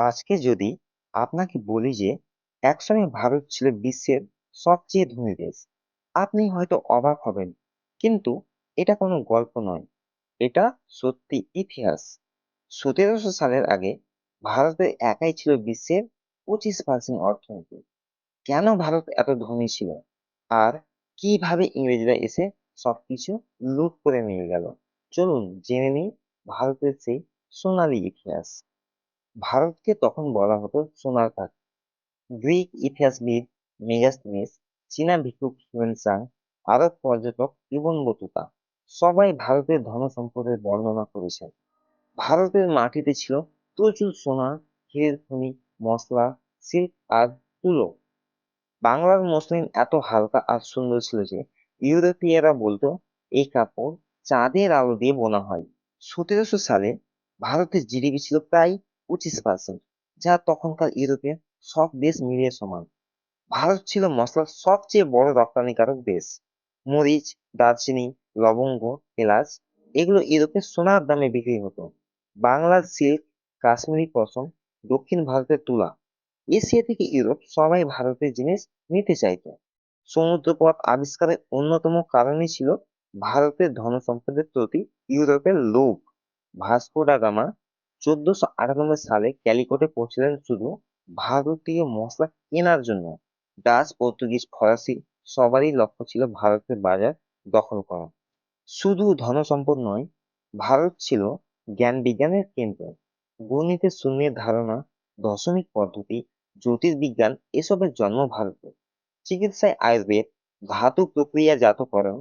আজকে যদি আপনাকে বলি যে একসময় ভারত ছিল বিশ্বের সবচেয়ে ধনী দেশ, আপনি হয়তো অবাক হবেন। কিন্তু এটা কোনো গল্প নয়, এটা সত্যি ইতিহাস। সতেরোশো সালের আগে ভারতে একাই ছিল বিশ্বের পঁচিশ পার্সেন্ট অর্থনীতি। কেন ভারত এত ধনী ছিল? আর কীভাবে ইংরেজরা এসে সবকিছু লুট করে নিয়ে গেল? চলুন জেনে নিই ভারতের সেই সোনালী ইতিহাস। ভারতকে তখন বলা হতো সোনার ঘাট গ্রিক ইতিহাসবিদ মেগাস্তিনিস, চীনা ভিক্ষুক হিউয়েন আরব পর্যটক ইবন বতুতা, সবাই ভারতের ধন সম্পদের বর্ণনা করেছেন। ভারতের মাটিতে ছিল প্রচুর সোনা হীরের খনি মশলা সিল্ক আর তুলো। বাংলার মসলিন এত হালকা আর সুন্দর ছিল যে ইউরোপীয়রা বলতো, এই কাপড় চাঁদের আলো দিয়ে বোনা হয়। সতেরোশো সালে ভারতের জিডিপি ছিল প্রায় পঁচিশ পার্সেন্ট যা তখনকার ইউরোপের সব দেশ মিলিয়ে সমান। ভারত ছিল মশলার সবচেয়ে বড় রপ্তানিকারক দেশ। মরিচ, দারচিনি, লবঙ্গ, এলাচ, এগুলো ইউরোপে সোনার দামে বিক্রি হতো। বাংলার সিল্ক, কাশ্মীরি পশম, দক্ষিণ ভারতের তুলা। এশিয়া থেকে ইউরোপ সবাই ভারতের জিনিস নিতে চাইত। সমুদ্রপথ আবিষ্কারের অন্যতম কারণই ছিল ভারতের ধনসম্পদের প্রতি ইউরোপের লোভ। ভাস্কো ডা চোদ্দশো আটানব্বই সালে ক্যালিকটে পৌঁছলেন শুধু ভারতীয় মশলা কেনার জন্য। ডাচ, পর্তুগিজ, ফরাসি সবারই লক্ষ্য ছিল ভারতের বাজার দখল করা। শুধু ধনসম্পদ নয়, ভারত ছিল জ্ঞান বিজ্ঞানের কেন্দ্র। গণিতের শূন্যের ধারণা, দশমিক পদ্ধতি, জ্যোতির্বিজ্ঞান এসবের জন্ম ভারতে। চিকিৎসায় আয়ুর্বেদ, ধাতু প্রক্রিয়াজাতকরণ,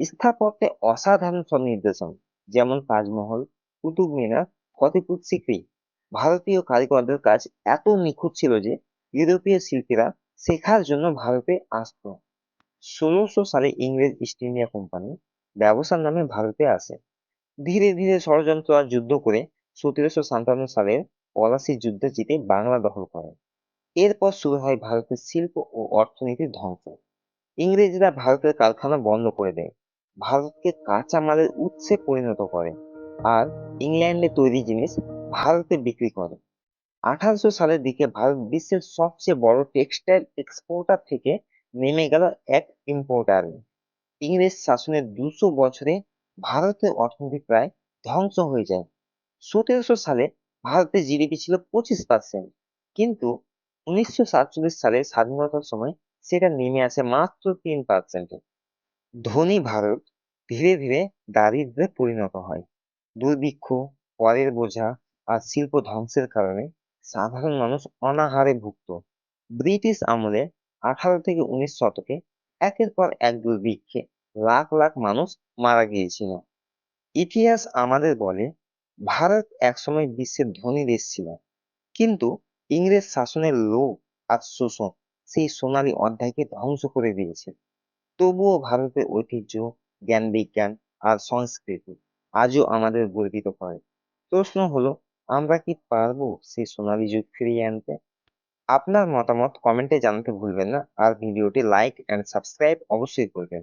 স্থাপত্যে অসাধারণ সব নির্দেশন, যেমন তাজমহল কুতুব মিনার ফতেপুর সিক্রি? ভারতীয় কারিগরদের কাজ এত নিখুঁত ছিল যে ইউরোপীয় শিল্পীরা শেখার জন্য ভারতে আসত। ষোলোশো সালে ইংরেজ ইস্ট ইন্ডিয়া কোম্পানি ব্যবসার নামে ভারতে আসে। ধীরে ধীরে ষড়যন্ত্র আর যুদ্ধ করে সতেরোশো সাতান্ন সালের পলাশি যুদ্ধে জিতে বাংলা দখল করে। এরপর শুরু হয় ভারতের শিল্প ও অর্থনীতির ধ্বংস। ইংরেজরা ভারতের কারখানা বন্ধ করে দেয়। ভারতকে কাঁচা মালের উৎসে পরিণত করে। আর ইংল্যান্ডে তৈরি জিনিস ভারতে বিক্রি করে। আঠারোশো সালের দিকে ভারত বিশ্বের সবচেয়ে বড় টেক্সটাইল এক্সপোর্টার থেকে নেমে গেল এক ইম্পোর্টারে ইংরেজ শাসনের দুশো বছরে ভারতের অর্থনীতি প্রায় ধ্বংস হয়ে যায়। সতেরোশো সালে ভারতের জিডিপি ছিল পঁচিশ পার্সেন্ট কিন্তু উনিশশো সাতচল্লিশ সালে স্বাধীনতার সময় সেটা নেমে আসে মাত্র তিন পার্সেন্টে ধনী ভারত ধীরে ধীরে দারিদ্রে পরিণত হয়। দুর্ভিক্ষ, পরের বোঝা আর শিল্প ধ্বংসের কারণে সাধারণ মানুষ অনাহারে ভুগত ব্রিটিশ আমলে আঠারো থেকে উনিশ শতকে একের পর এক দুর্ভিক্ষে লাখ লাখ মানুষ মারা গিয়েছিল। ইতিহাস আমাদের বলে, ভারত একসময় বিশ্বের ধনী দেশ ছিল। কিন্তু ইংরেজ শাসনের লোভ আর শোষণ সেই সোনালী অধ্যায়কে ধ্বংস করে দিয়েছে। তবুও ভারতের ঐতিহ্য জ্ঞান বিজ্ঞান আর সংস্কৃতি আজও আমাদের গর্বিত করে। প্রশ্ন হলো, আমরা কি পারব সেই সোনালী যুগ ফিরিয়ে আনতে? আপনার মতামত কমেন্টে জানাতে ভুলবেন না, আর ভিডিওটি লাইক এন্ড সাবস্ক্রাইব অবশ্যই করবেন।